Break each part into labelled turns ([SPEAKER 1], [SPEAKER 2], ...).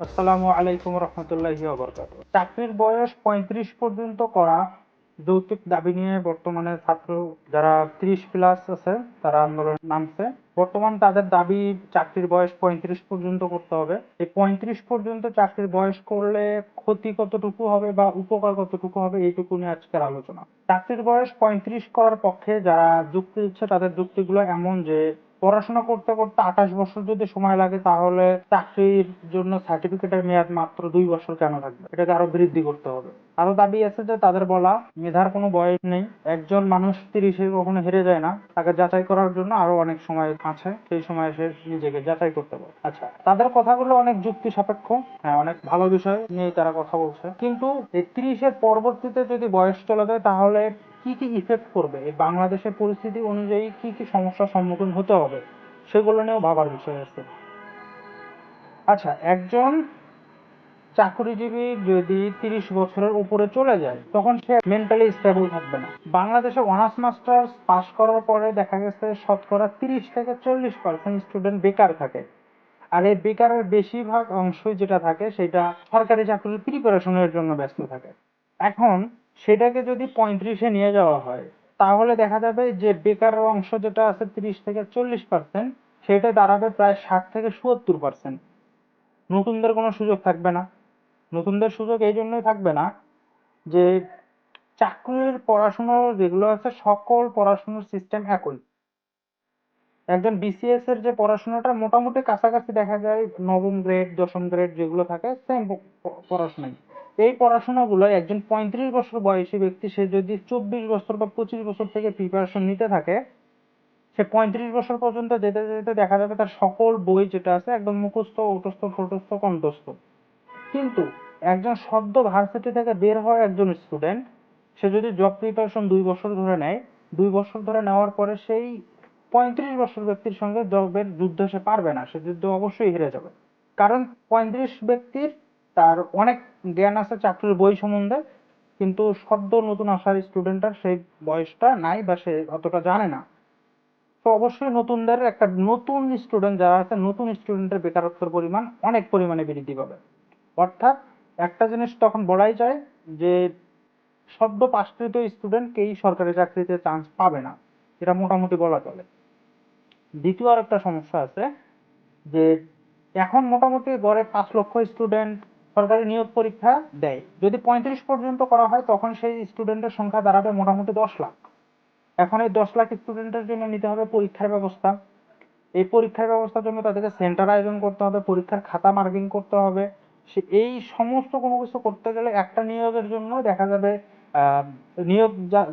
[SPEAKER 1] আসসালামু আলাইকুম রহমতুল্লাহি চাকরির বয়স পঁয়ত্রিশ পর্যন্ত করা যৌতুক দাবি নিয়ে বর্তমানে ছাত্র যারা ত্রিশ প্লাস আছে, তারা আন্দোলন নামছে। বর্তমান তাদের দাবি চাকরির বয়স পঁয়ত্রিশ পর্যন্ত করতে হবে। এই পঁয়ত্রিশ পর্যন্ত চাকরির বয়স করলে ক্ষতি কতটুকু হবে বা উপকার কতটুকু হবে, এইটুকু নিয়ে আজকের আলোচনা। চাকরির বয়স পঁয়ত্রিশ করার পক্ষে যারা যুক্তি দিচ্ছে, তাদের যুক্তিগুলো এমন যে পড়াশোনা করতে করতে আঠাশ বছর যদি সময় লাগে, তাহলে চাকরির জন্য সার্টিফিকেটের মেয়াদ মাত্র দুই বছর কেন থাকবে? এটাকে আরও বৃদ্ধি করতে হবে। আরও দাবি আছে যে, তাদের বলা মেধার কোনো বয়স নেই। একজন মানুষ তিরিশে কখনো হেরে যায় না। তাকে যাচাই করার জন্য আরও অনেক সময় আছে। সেই সময় সে নিজেকে যাচাই করতে পারে। আচ্ছা তাদের কথাগুলো অনেক যুক্তি সাপেক্ষ হ্যাঁ অনেক ভালো বিষয় নিয়ে তারা কথা বলছে। কিন্তু এই তিরিশের পরবর্তীতে যদি বয়স চলে যায়, তাহলে কি কি ইফেক্ট করবে? এই বাংলাদেশের পরিস্থিতি অনুযায়ী কি কি সমস্যার সম্মুখীন হতে হবে? সেগুলো নিয়েও ভাবার বিষয় আছে। আচ্ছা একজন চাকরিজীবী যদি তিরিশ বছরের উপরে চলে যায়, তখন সে মেন্টালি স্টেবল থাকবে না। বাংলাদেশে অনার্স মাস্টার্স পাশ করার পরে দেখা গেছে শতকরা তিরিশ থেকে চল্লিশ পার্সেন্ট স্টুডেন্ট বেকার থাকে। আর এই বেকারের বেশিরভাগ অংশই যেটা থাকে, সেটা সরকারি চাকরির প্রিপারেশনের জন্য ব্যস্ত থাকে। এখন সেটাকে যদি পঁয়ত্রিশে নিয়ে যাওয়া হয়, তাহলে দেখা যাবে যে বেকার অংশ যেটা আছে তিরিশ থেকে চল্লিশ পার্সেন্ট সেটা দাঁড়াবে প্রায় ষাট থেকে সত্তর পার্সেন্ট নতুনদের কোনো সুযোগ থাকবে না। নতুনদের সুযোগ এই জন্যই থাকবে না যে চাকরির পড়াশোনা যেগুলো আছে, সকল পড়াশোনার সিস্টেম একই। একজন বিসিএস এর যে পড়াশোনাটা মোটামুটি কাছাকাছি দেখা যায়, নবম গ্রেড দশম গ্রেড যেগুলো থাকে সেম পড়াশোনাই। এই পড়াশোনাগুলো একজন পঁয়ত্রিশ বছর বয়সী ব্যক্তি, সে যদি চব্বিশ বছর বা পঁচিশ বছর থেকে প্রিপারেশন নিতে থাকে, সে পঁয়ত্রিশ বছর পর্যন্ত যেতে যেতে দেখা যাবে তার সকল বই যেটা আছে একদম মুখস্থ, উঠস্থ, ফটস্থ, কণ্ঠস্থ। কিন্তু একজন সদ্য ভার্সিটি থেকে বের হওয়া একজন স্টুডেন্ট সে যদি জব প্রিপারেশন দুই বছর ধরে নেয়, দুই বছর ধরে নেওয়ার পরে সেই পঁয়ত্রিশ বছর ব্যক্তির সঙ্গে জবের যুদ্ধ সে পারবে না, সে যুদ্ধ অবশ্যই হেরে যাবে। কারণ পঁয়ত্রিশ ব্যক্তির তার অনেক জ্ঞান আছে চাকরির বই সম্বন্ধে, কিন্তু সদ্য নতুন আসার স্টুডেন্টটার সেই বয়সটা নাই বা সে অতটা জানে না। তো অবশ্যই নতুনদের একটা নতুন স্টুডেন্ট যারা আছে, নতুন স্টুডেন্টের বেকারত্বের পরিমাণ অনেক পরিমাণে বৃদ্ধি পাবে। অর্থাৎ একটা জিনিস তখন বলাই যায় যে, সদ্য পাশকৃত স্টুডেন্ট কেই সরকারি চাকরিতে চান্স পাবে না, এটা মোটামুটি বলা চলে। দ্বিতীয় আর একটা সমস্যা আছে যে, এখন মোটামুটি গড়ে পাঁচ লক্ষ স্টুডেন্ট সরকারি নিয়োগ পরীক্ষা দেয়। যদি পঁয়ত্রিশ পর্যন্ত করা হয় তখন সেই স্টুডেন্টের সংখ্যা দাঁড়াবে মোটামুটি দশ লাখ। এখন এই দশ লাখ স্টুডেন্টের জন্য নিতে হবে পরীক্ষার ব্যবস্থা। এই পরীক্ষার ব্যবস্থার জন্য তাদেরকে সেন্টার আয়োজন করতে হবে পরীক্ষার খাতা মার্কিং করতে হবে। সে এই সমস্ত কোনো কিছু করতে গেলে একটা নিয়োগের জন্য দেখা যাবে আহ, নিয়োগ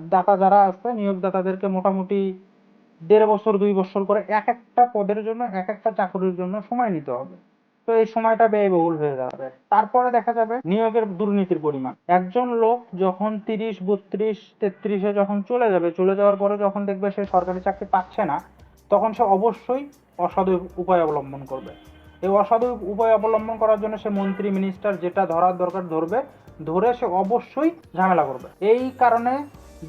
[SPEAKER 1] দাতা যারা আছে নিয়োগদাতাদেরকে মোটামুটি দেড় বছর দুই বছর করে এক একটা পদের জন্য এক একটা চাকরির জন্য সময় নিতে হবে। তো এই সময়টা ব্যয়বহুল হয়ে যাবে। তারপরে দেখা যাবে নিয়োগের দুর্নীতির পরিমাণ। একজন লোক যখন তিরিশ, বত্রিশ, তেত্রিশে যখন চলে যাবে, চলে যাওয়ার পরে যখন দেখবে সে সরকারি চাকরি পাচ্ছে না, তখন সে অবশ্যই অসাধু উপায় অবলম্বন করবে। এই অসাধু উপায় অবলম্বন করার জন্য সে মন্ত্রী মিনিস্টার যেটা ধরার দরকার ধরবে, ধরে সে অবশ্যই ঝামেলা করবে। এই কারণে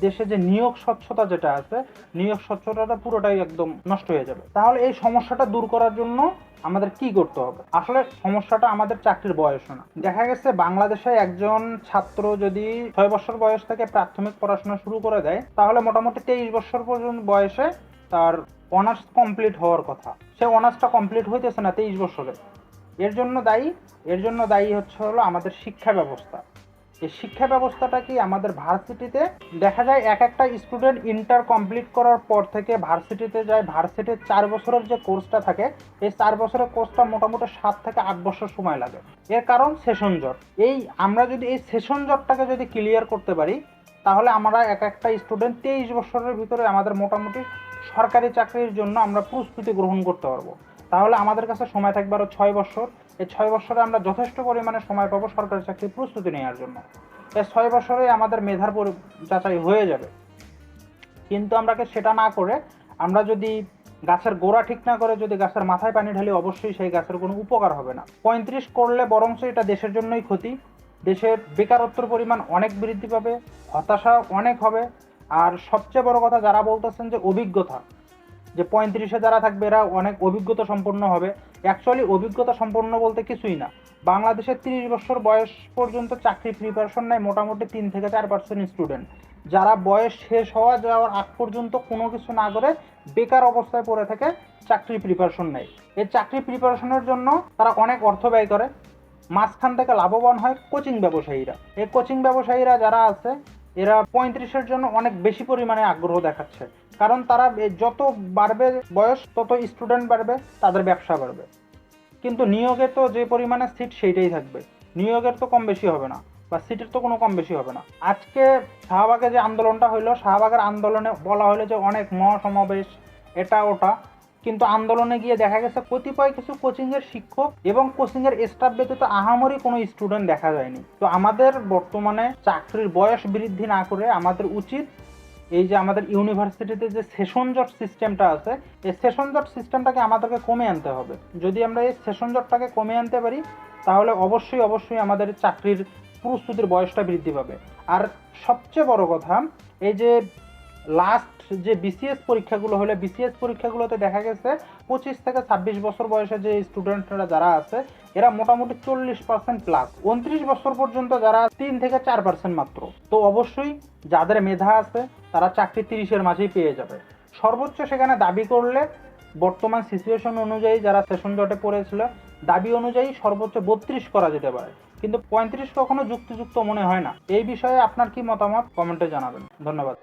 [SPEAKER 1] দেশে যে নিয়োগ স্বচ্ছতা যেটা আছে, নিয়োগ স্বচ্ছতাটা পুরোটাই একদম নষ্ট হয়ে যাবে। তাহলে এই সমস্যাটা দূর করার জন্য আমাদের কি করতে হবে? আসলে সমস্যাটা আমাদের চাকরির বয়স না। দেখা গেছে বাংলাদেশে একজন ছাত্র যদি ছয় বছর বয়স থেকে প্রাথমিক পড়াশোনা শুরু করে দেয়, তাহলে মোটামুটি তেইশ বছর পর্যন্ত বয়সে তার অনার্স কমপ্লিট হওয়ার কথা। সে অনার্সটা কমপ্লিট হইতেছে না তেইশ বছরে। এর জন্য দায়ী, এর জন্য দায়ী হচ্ছে হলো আমাদের শিক্ষা ব্যবস্থা। এই শিক্ষা ব্যবস্থাটা কি আমাদের ভার্সিটিতে? দেখা যায় এক একটা স্টুডেন্ট ইন্টার কমপ্লিট করার পর থেকে ভার্সিটিতে যায়। ভার্সিটির চার বছরের যে কোর্সটা থাকে, এই চার বছরের কোর্সটা মোটামুটি সাত থেকে আট বছর সময় লাগে। এর কারণ সেশন জট। এই আমরা যদি এই সেশন জটটাকে যদি ক্লিয়ার করতে পারি, তাহলে আমরা এক একটা স্টুডেন্ট তেইশ বছরের ভিতরে আমাদের মোটামুটি সরকারি চাকরির জন্য আমরা প্রস্তুতি গ্রহণ করতে পারব। তাহলে আমাদের কাছে সময় থাকবে আরও ছয় বছর। এই ছয় বছরে আমরা যথেষ্ট পরিমাণে সময় পাবো সরকারি চাকরির প্রস্তুতি নেওয়ার জন্য। এই ছয় বছরে আমাদের মেধার যাচাই হয়ে যাবে। কিন্তু আমরা কি সেটা না করে আমরা যদি গাছের গোড়া ঠিক না করে যদি গাছের মাথায় পানি ঢালি, অবশ্যই সেই গাছের কোনো উপকার হবে না। পঁয়ত্রিশ করলে বরঞ্চ এটা দেশের জন্যই ক্ষতি। দেশের বেকারত্বের পরিমাণ অনেক বৃদ্ধি পাবে হতাশা অনেক হবে। আর সবচেয়ে বড় কথা যারা বলতেছেন যে অভিজ্ঞতা যে পঁয়ত্রিশে যারা থাকবে, এরা অনেক অভিজ্ঞতা সম্পন্ন হবে। অ্যাকচুয়ালি অভিজ্ঞতা সম্পন্ন বলতে কিছুই না। বাংলাদেশে তিরিশ বছর বয়স পর্যন্ত চাকরি প্রিপারেশন নেয় মোটামুটি তিন থেকে চার পার্সেন্ট স্টুডেন্ট যারা বয়স শেষ হওয়া যাওয়ার আগ পর্যন্ত কোনো কিছু না করে বেকার অবস্থায় পড়ে থাকে চাকরি প্রিপারেশন নেয়। এই চাকরি প্রিপারেশনের জন্য তারা অনেক অর্থ ব্যয় করে। মাঝখান থেকে লাভবান হয় কোচিং ব্যবসায়ীরা। এই কোচিং ব্যবসায়ীরা যারা আছে, এরা পঁয়ত্রিশের জন্য অনেক বেশি পরিমাণে আগ্রহ দেখাচ্ছে। কারণ তারা যত বাড়বে বয়স, তত স্টুডেন্ট বাড়বে, তাদের ব্যবসা বাড়বে। কিন্তু নিয়োগে তো যে পরিমাণে সিট সেইটাই থাকবে। নিয়োগের তো কম বেশি হবে না, বা সিটের তো কোনো কম বেশি হবে না। আজকে শাহবাগে যে আন্দোলনটা হইল, শাহবাগের আন্দোলনে বলা হলো যে অনেক মহাসমাবেশ, এটা, ওটা। কিন্তু আন্দোলনে গিয়ে দেখা গেছে কতিপয় কিছু কোচিংয়ের শিক্ষক এবং কোচিংয়ের স্টাফ ব্যতীত আহামরি কোনো স্টুডেন্ট দেখা যায়নি। তো আমাদের বর্তমানে চাকরির বয়স বৃদ্ধি না করে আমাদের উচিত এই যে আমাদের ইউনিভার্সিটিতে যে সেশন জট সিস্টেমটা আছে, এই সেশন জট সিস্টেমটাকে আমাদেরকে কমে আনতে হবে। যদি আমরা এই সেশন জটটাকে কমে আনতে পারি, তাহলে অবশ্যই অবশ্যই আমাদের চাকরির প্রস্তুতির বয়সটা বৃদ্ধি পাবে। আর সবচেয়ে বড় কথা, এই যে লাস্ট যে বিসিএস পরীক্ষাগুলো হলে বিসিএস পরীক্ষাগুলোতে দেখা গেছে, পঁচিশ থেকে ছাব্বিশ বছর বয়সে যে স্টুডেন্টরা যারা আছে, এরা মোটামুটি চল্লিশ পার্সেন্ট প্লাস উনত্রিশ বছর পর্যন্ত যারা তিন থেকে চার পার্সেন্ট মাত্র। তো অবশ্যই, যাদের মেধা আছে তারা চাকরি তিরিশের মাঝেই পেয়ে যাবে। সর্বোচ্চ সেখানে দাবি করলে বর্তমান সিচুয়েশন অনুযায়ী যারা সেশন জটে পড়েছিল, দাবি অনুযায়ী সর্বোচ্চ বত্রিশ করা যেতে পারে। কিন্তু পঁয়ত্রিশ কখনো যুক্তিযুক্ত মনে হয় না। এই বিষয়ে আপনার কি মতামত? কমেন্টে জানাবেন। ধন্যবাদ।